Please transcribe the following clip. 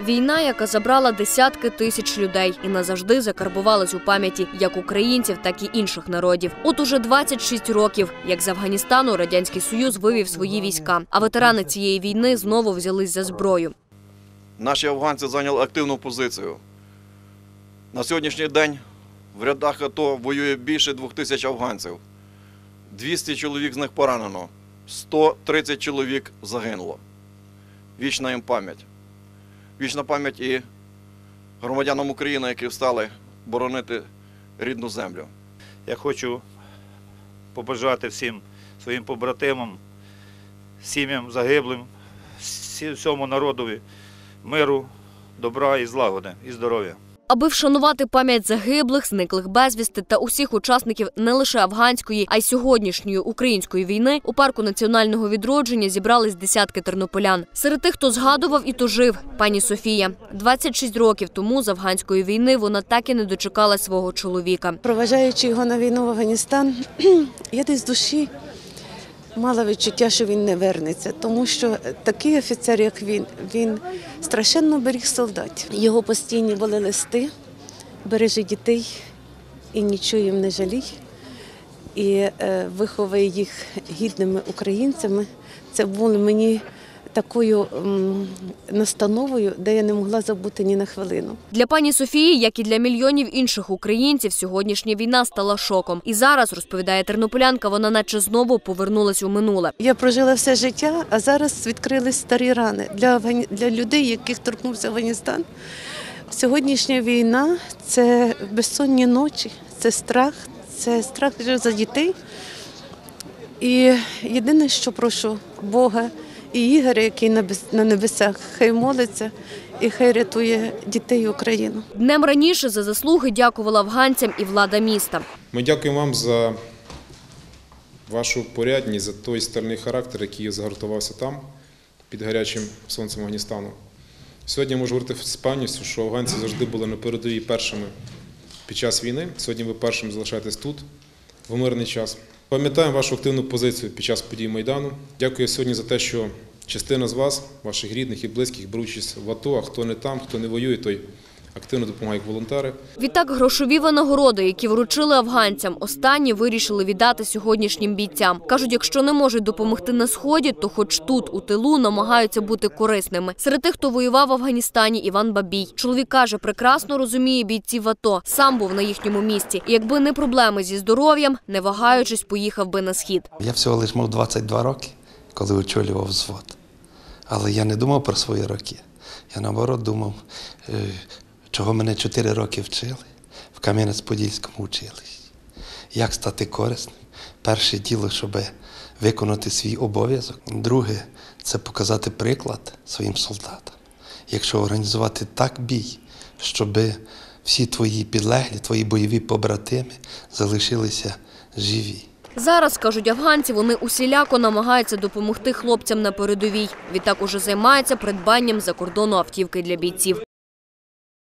Війна, яка забрала десятки тисяч людей і назавжди закарбувалась у пам'яті як українців, так і інших народів. От уже 26 років, як з Афганістану радянський союз вивів свої війська. А ветерани цієї війни знову взялись за зброю. Наші афганці зайняли активну позицію. На сьогоднішній день в рядах АТО воює більше двох тисяч афганців. 200 чоловік з них поранено, 130 чоловік загинуло. Вічна їм пам'ять. Вічна пам'ять і громадянам України, які встали боронити рідну землю. Я хочу побажати всім своїм побратимам, сім'ям загиблим, всьому народові миру, добра і злагоди, і здоров'я. Аби вшанувати пам'ять загиблих, зниклих безвісти та усіх учасників не лише афганської, а й сьогоднішньої української війни, у парку національного відродження зібрались десятки тернополян. Серед тих, хто згадував і тужив, пані Софія. 26 років тому з афганської війни вона так і не дочекала свого чоловіка. Проважаючи його на війну в Афганістан, я десь з душі мала відчуття, що він не вернеться, тому що такий офіцер, як він, він страшенно беріг солдатів. Його постійні були листи, бережи дітей і нічого їм не жалій. І е, виховує їх гідними українцями. Це було мені такою м, настановою, де я не могла забути ні на хвилину. Для пані Софії, як і для мільйонів інших українців, сьогоднішня війна стала шоком. І зараз розповідає тернополянка, вона наче знову повернулась у минуле. Я прожила все життя, а зараз відкрились старі рани для для людей, яких торкнувся Афганістан. Сьогоднішня війна це безсонні ночі, це страх, це страх за дітей. І єдине, що прошу Бога і Ігоря, який на небесах, хай молиться і хай рятує дітей і Україну. Днем раніше за заслуги дякувала афганцям і влада міста. Ми дякуємо вам за вашу порядність, за той стальний характер, який загартувався там, під гарячим сонцем Афганістану. Сьогодні я можу говорити з певністю, що афганці завжди були на передовій першими під час війни. Сьогодні ви першим залишаєтесь тут в мирний час. Пам'ятаємо вашу активну позицію під час подій Майдану. Дякую сьогодні за те, що частина з вас, ваших рідних і близьких, беручись в АТО, а хто не там, хто не воює, той активно допомагає як волонтери. Відтак, грошові винагороди, які вручили афганцям, останні вирішили віддати сьогоднішнім бійцям. кажуть, якщо не можуть допомогти на сході, то хоч тут, у тилу, намагаються бути корисними. Серед тих, хто воював в Афганістані, Іван Бабій. Чоловік каже, прекрасно розуміє бійців АТО. Сам був на їхньому місці. І якби не проблеми зі здоров'ям, не вагаючись, поїхав би на схід. Я всього лиш мав 22 роки, коли очолював взвод. Але я не думав про свої роки. Я наоборот думав, е, чого мене 4 роки вчили в Кам'янець-Подільському училищі. Як стати корисним? Перше діло, щоб виконати свій обов'язок. Друге це показати приклад своїм солдатам. Якщо організувати так бій, щоб всі твої підлеглі, твої бойові побратими залишилися живі. Зараз, кажуть афганці, вони усіляко намагаються допомогти хлопцям на передовій. Відтак уже займаються придбанням за кордону автівки для бійців.